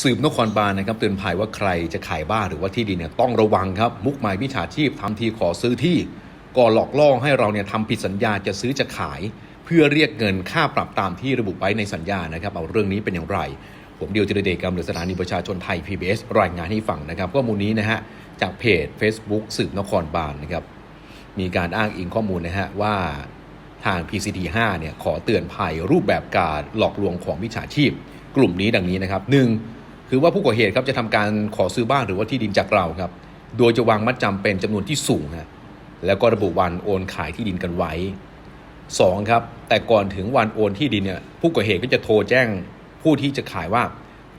สืบนครบาลนะครับเตือนภัยว่าใครจะขายบ้านหรือว่าที่ดินเนี่ยต้องระวังครับ มุกหมายวิชาชีพทำทีขอซื้อที่ก่อหลอกล่อให้เราเนี่ยทำผิดสัญญาจะซื้อจะขาย เพื่อเรียกเงินค่าปรับตามที่ระบุไว้ในสัญญานะครับ เอาเรื่องนี้เป็นอย่างไร ผมเดียวจิรเดชกำหรือสถานีประชาชนไทย PBS รายงานให้ฟังนะครับข้อมูลนี้นะฮะจากเพจ Facebook สืบนครบาลนะครับมีการอ้างอิงข้อมูลนะฮะว่าทาง PCT 5เนี่ยขอเตือนภัยรูปแบบการหลอกลวงของมิจฉาชีพ กลุ่มนี้ดังนี้นะครับหนึ่ง คือว่าผู้ก่อเหตุครับจะทำการขอซื้อบ้านหรือว่าที่ดินจากเราครับ โดยจะวางมัดจำเป็นจำนวนที่สูงฮะแล้วก็ระบุวันโอนขายที่ดินกันไว้สองครับ แต่ก่อนถึงวันโอนที่ดินเนี่ยผู้ก่อเหตุก็จะโทรแจ้งผู้ที่จะขายว่า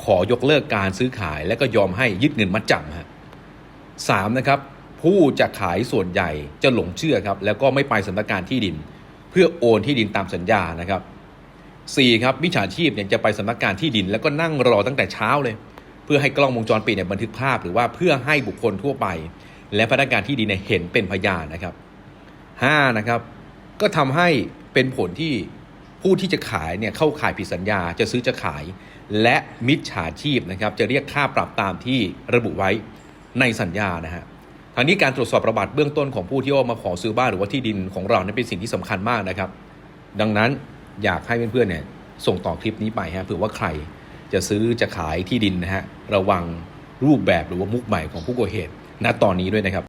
ขอยกเลิกการซื้อขายและก็ยอมให้ยึดเงินมัดจำฮะสามนะครับ ผู้จะขายส่วนใหญ่จะหลงเชื่อครับ แล้วก็ไม่ไปสำนักงานที่ดิน เพื่อโอนที่ดินตามสัญญานะครับ สี่ครับมิจฉาชีพเนี่ยจะไปสำนักงานที่ดิน แล้วก็นั่งรอตั้งแต่เช้าเลย เพื่อให้กล้องวงจรปิดเนี่ยบันทึกภาพหรือว่าเพื่อให้บุคคลทั่วไป และพนักงานที่ดินเนี่ยเห็นเป็นพยานนะครับห้านะครับก็ทำให้เป็นผลที่ผู้ที่จะขายเนี่ยเข้าขายผิดสัญญาจะซื้อจะขาย และมิจฉาชีพนะครับจะเรียกค่าปรับตามที่ระบุไว้ในสัญญานะฮะทางนี้การตรวจสอบประวัติเบื้องต้นของผู้ที่ว่ามาขอซื้อบ้านหรือว่าที่ดินของเราเนี่ยเป็นสิ่งที่สำคัญมากนะครับ ดังนั้น อยากให้เพื่อนๆเนี่ยส่งต่อคลิปนี้ไปฮะเผื่อว่าใครจะซื้อจะขายที่ดินนะฮะระวังรูปแบบหรือว่ามุกใหม่ของผู้ก่อเหตุณตอนนี้ด้วยนะครับ